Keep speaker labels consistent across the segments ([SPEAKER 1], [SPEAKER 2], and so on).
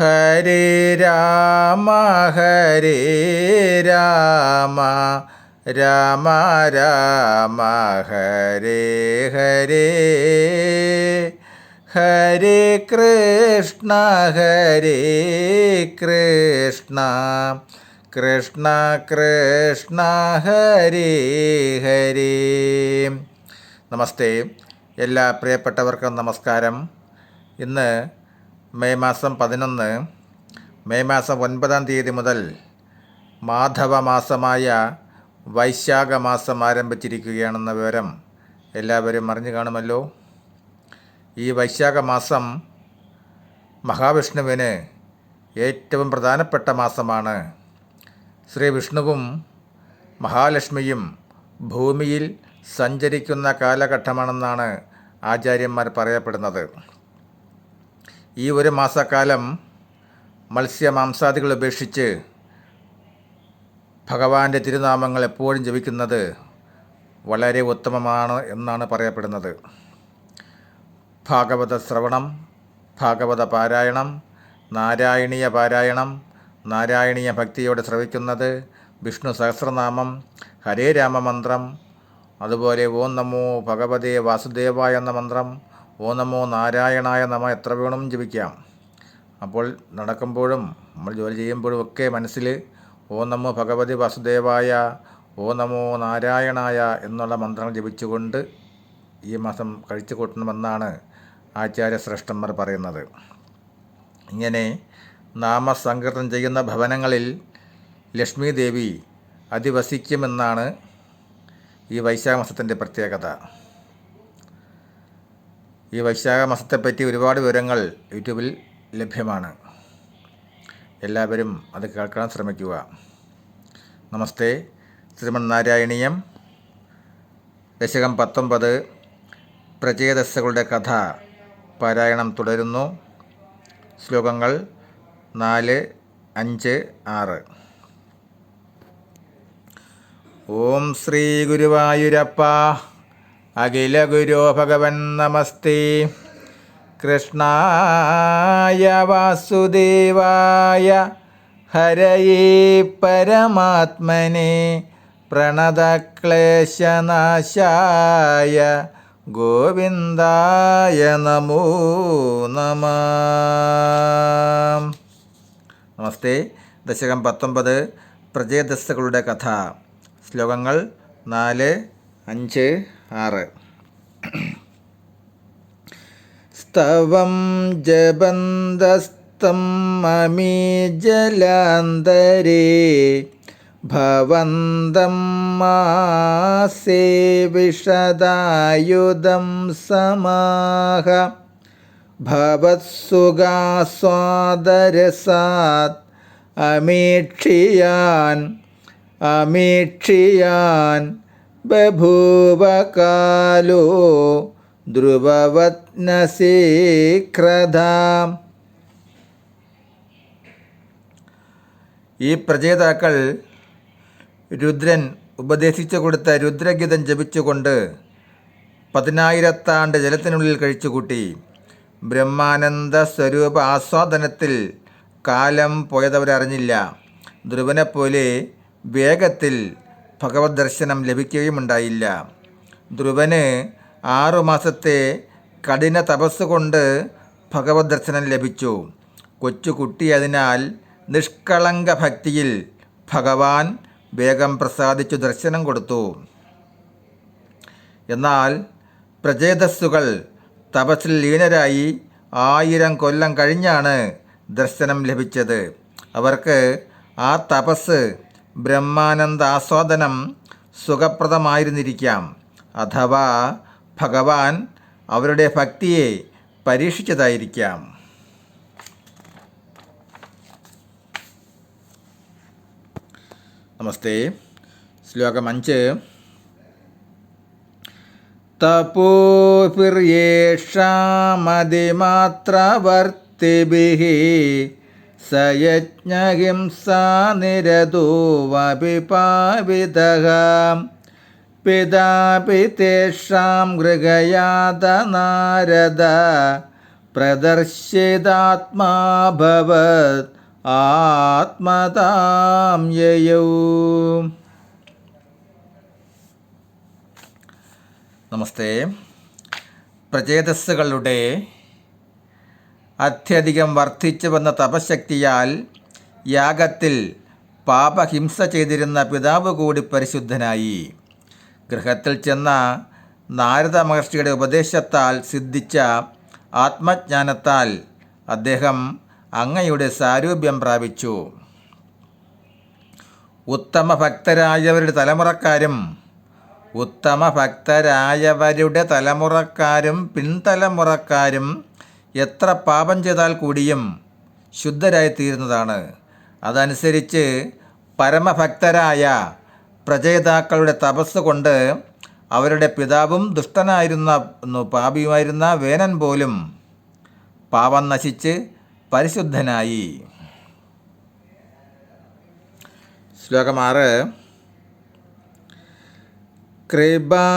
[SPEAKER 1] ഹരേ രാമ ഹരേ രാമ രാമ രാമ ഹരേ ഹരേ ഹരേ കൃഷ്ണ ഹരേ കൃഷ്ണ കൃഷ്ണ കൃഷ്ണ ഹരേ ഹരേ. നമസ്തേ. എല്ലാ പ്രിയപ്പെട്ടവർക്കും നമസ്കാരം. ഇന്ന് മെയ് മാസം പതിനൊന്ന് മെയ് മാസം ഒൻപതാം തീയതി മുതൽ മാധവ മാസമായ വൈശാഖ മാസം ആരംഭിച്ചിരിക്കുകയാണെന്ന വിവരം എല്ലാവരും അറിഞ്ഞു കാണുമല്ലോ. ഈ വൈശാഖ മാസം മഹാവിഷ്ണുവിന് ഏറ്റവും പ്രധാനപ്പെട്ട മാസമാണ്. ശ്രീ വിഷ്ണുവും മഹാലക്ഷ്മിയും ഭൂമിയിൽ സഞ്ചരിക്കുന്ന കാലഘട്ടമാണെന്നാണ് ആചാര്യന്മാർ പറയപ്പെടുന്നത്. ഈ ഒരു മാസക്കാലം മത്സ്യമാംസാദികൾ ഉപേക്ഷിച്ച് ഭഗവാന്റെ തിരുനാമങ്ങൾ എപ്പോഴും ജപിക്കുന്നത് വളരെ ഉത്തമമാണ് എന്നാണ് പറയപ്പെടുന്നത്. ഭാഗവത ശ്രവണം ഭാഗവത പാരായണം നാരായണീയ പാരായണം നാരായണീയ ഭക്തിയോടെ ശ്രവിക്കുന്നത് വിഷ്ണു സഹസ്രനാമം ഹരേ രാമമന്ത്രം അതുപോലെ ഓം നമോ ഭഗവതേ വാസുദേവ എന്ന മന്ത്രം ഓം നമോ നാരായണായ നമ എത്ര വേണം ജപിക്കാം. അപ്പോൾ നടക്കുമ്പോഴും നമ്മൾ ജോലി ചെയ്യുമ്പോഴും ഒക്കെ മനസ്സിൽ ഓ നമോ ഭഗവതി വാസുദേവായ ഓ നമോ നാരായണായ എന്നുള്ള മന്ത്രങ്ങൾ ജപിച്ചുകൊണ്ട് ഈ മാസം കഴിച്ചു കൂട്ടണമെന്നാണ് ആചാര്യശ്രേഷ്ഠന്മാർ പറയുന്നത്. ഇങ്ങനെ നാമസങ്കീർത്തനം ചെയ്യുന്ന ഭവനങ്ങളിൽ ലക്ഷ്മി ദേവി അധിവസിക്കുമെന്നാണ് ഈ വൈശാഖ മാസത്തിന്റെ പ്രത്യേകത. ഈ വൈശാഖ മാസത്തെപ്പറ്റി ഒരുപാട് വിവരങ്ങൾ യൂട്യൂബിൽ ലഭ്യമാണ്. എല്ലാവരും അത് കേൾക്കാൻ ശ്രമിക്കുക. നമസ്തേ. ശ്രീമന്നാരായണീയം. ദശകം പത്തൊമ്പത് പ്രചേതസ്സുകളുടെ കഥ പാരായണം തുടരുന്നു. ശ്ലോകങ്ങൾ നാല് അഞ്ച് ആറ്. ഓം ശ്രീ ഗുരുവായൂരപ്പ. അഖില ഗുരോ ഭഗവൻ നമസ്തേ കൃഷ്ണായ വാസുദേവായ ഹരയേ പരമാത്മനെ. പ്രണതക്ലേശനാശായ ഗോവിന്ദായ നമോ നമ. നമസ്തേ. ദശകം പത്തൊമ്പത് പ്രജയദസ്തകളുടെ കഥ. ശ്ലോകങ്ങൾ നാല് അഞ്ച് ആറ്. സ്തവം ജബന്തസ്തം മമീ ജലാന്തരേ ഭവന്തം മാസേ വിഷദായുധം സമാഹ ഭവത്സുഖാസ്വാദരസാത് അമീക്ഷിയാൻ അമീക്ഷിയാൻ ബഭൂവ ധ്രുവവത്നശീക്രധാം ഈ പ്രചേതാക്കൾ രുദ്രൻ ഉപദേശിച്ചു കൊടുത്ത രുദ്രഗീതം ജപിച്ചുകൊണ്ട് പതിനായിരത്താണ്ട് ജലത്തിനുള്ളിൽ കഴിച്ചുകൂട്ടി. ബ്രഹ്മാനന്ദ സ്വരൂപ ആസ്വാദനത്തിൽ കാലം പോയതവരറിഞ്ഞില്ല. ധ്രുവനെപ്പോലെ വേഗത്തിൽ ഭഗവത് ദർശനം ലഭിക്കുകയുമുണ്ടായില്ല. ധ്രുവന് ആറുമാസത്തെ കഠിന തപസ്സുകൊണ്ട് ഭഗവത് ദർശനം ലഭിച്ചു. കൊച്ചുകുട്ടിയതിനാൽ നിഷ്കളങ്ക ഭക്തിയിൽ ഭഗവാൻ വേഗം പ്രസാദിച്ചു ദർശനം കൊടുത്തു. എന്നാൽ പ്രചേതസ്സുകൾ തപസ്സിൽ ലീനരായി ആയിരം കൊല്ലം കഴിഞ്ഞാണ് ദർശനം ലഭിച്ചത്. അവർക്ക് ആ തപസ് ബ്രഹ്മാനന്ദ ആസ്വാദനം സുഖപ്രദമായിരുന്നിരിക്കാം. അഥവാ ഭഗവാൻ അവരുടെ ഭക്തിയെ പരീക്ഷിച്ചതായിരിക്കാം. നമസ്തേ. ശ്ലോകം അഞ്ച്. തപോഭിർയേഷാമതിമാത്രവർത്തിഭിः സയജ്ഞഹിംസാ നിരതോ വപിപാവിതः പിതാപി തേഷാം ഗൃഹയാത നാരദ പ്രദർശിതാത്മാഭവത് ആത്മതാം യയൗ. നമസ്തേ. പ്രചേതസ്സുകളുടെ അത്യധികം വർദ്ധിച്ചു വന്ന തപശക്തിയാൽ യാഗത്തിൽ പാപഹിംസ ചെയ്തിരുന്ന പിതാവ് കൂടി പരിശുദ്ധനായി. ഗൃഹത്തിൽ ചെന്ന നാരദ മഹർഷിയുടെ ഉപദേശത്താൽ സിദ്ധിച്ച ആത്മജ്ഞാനത്താൽ അദ്ദേഹം അങ്ങയുടെ സാരൂപ്യം പ്രാപിച്ചു. ഉത്തമ ഭക്തരായവരുടെ തലമുറക്കാരും ഉത്തമ ഭക്തരായവരുടെ തലമുറക്കാരും പിൻതലമുറക്കാരും എത്ര പാപം ചെയ്താൽ കൂടിയും ശുദ്ധരായി തീരുന്നതാണ് അതനുസരിച്ച് പരമഭക്തരായ പ്രചേതാക്കളുടെ തപസ് കൊണ്ട് അവരുടെ പിതാവും ദുഷ്ടനായിരുന്ന പാപിയുമായിരുന്ന വേനൻ പോലും പാപം നശിച്ച് പരിശുദ്ധനായി. ശ്ലോകമാറ് കൃപാബലേനൈവ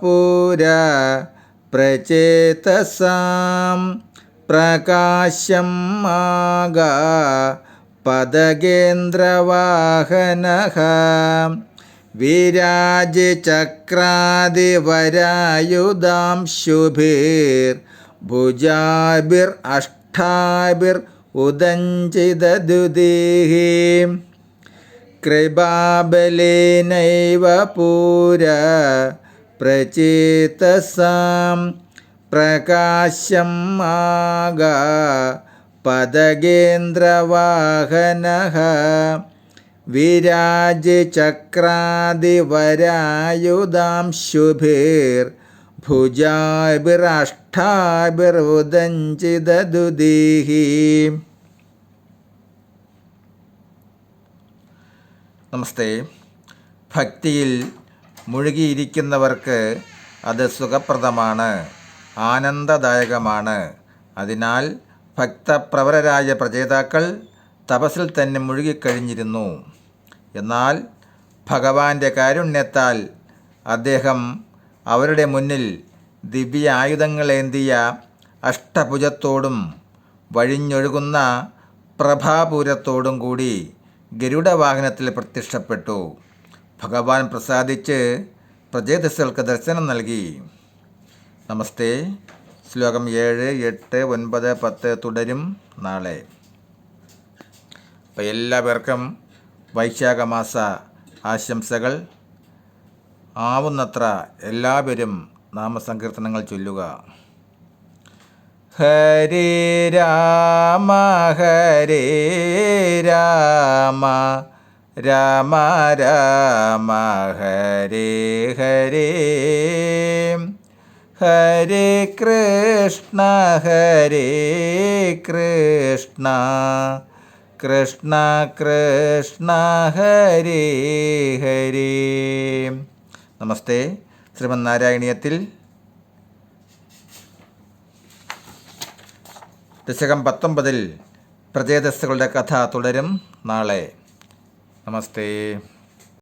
[SPEAKER 1] പുരാ പ്രചേതസാം പ്രകാശം ആഗാ പദകേന്ദ്രവാഹനഃ വിരാജചക്രാദിവരായുധാം ശുഭിർ ഭുജാഭിർ അഷ്ടാഭിർ ഉദഞ്ചിതദുദേഹി കൃപാബലേനൈവ പൂര പ്രചേതസാം പ്രകാശം ആഗാ പദകേന്ദ്രവാഹനഃ വിരാജചക്രാദിവരായുധാം ശുഭിർ ഭുജാഭിരഷ്ടാഭിർവുദഞ്ചിതദുദീഹി നമസ്തേ. ഭക്തിയിൽ മുഴുകിയിരിക്കുന്നവർക്ക് അത് സുഖപ്രദമാണ് ആനന്ദദായകമാണ്. അതിനാൽ ഭക്തപ്രവരരായ പ്രചേതാക്കൾ തപസ്സിൽ തന്നെ മുഴുകിക്കഴിഞ്ഞിരുന്നു. എന്നാൽ ഭഗവാന്റെ കാരുണ്യത്താൽ അദ്ദേഹം അവരുടെ മുന്നിൽ ദിവ്യ ആയുധങ്ങളേന്തിയ അഷ്ടഭുജത്തോടും വഴിഞ്ഞൊഴുകുന്ന പ്രഭാപൂരത്തോടും കൂടി ഗരുഡവാഹനത്തിൽ പ്രത്യക്ഷപ്പെട്ടു. ഭഗവാൻ പ്രസാദിച്ച് പ്രജേതസ്സുകൾക്ക് ദർശനം നൽകി. നമസ്തേ. ശ്ലോകം ഏഴ് എട്ട് ഒൻപത് പത്ത് തുടരും നാളെ. അപ്പോൾ എല്ലാവർക്കും വൈശാഖമാസ ആശംസകൾ. ആവുന്നത്ര എല്ലാവരും നാമസങ്കീർത്തനങ്ങൾ ചൊല്ലുക. ഹരേ രാമ ഹരേ രാമ. രാമ രാമ ഹരേ ഹരേ. ഹരേ കൃഷ്ണ ഹരേ കൃഷ്ണ. കൃഷ്ണ കൃഷ്ണ ഹരേ ഹരേ. നമസ്തേ ശ്രീമന്നാരായണീയത്തിൽ ദശകം പത്തൊമ്പതിൽ പ്രചേതസ്സുകളുടെ കഥ തുടരും നാളെ. നമസ്തേ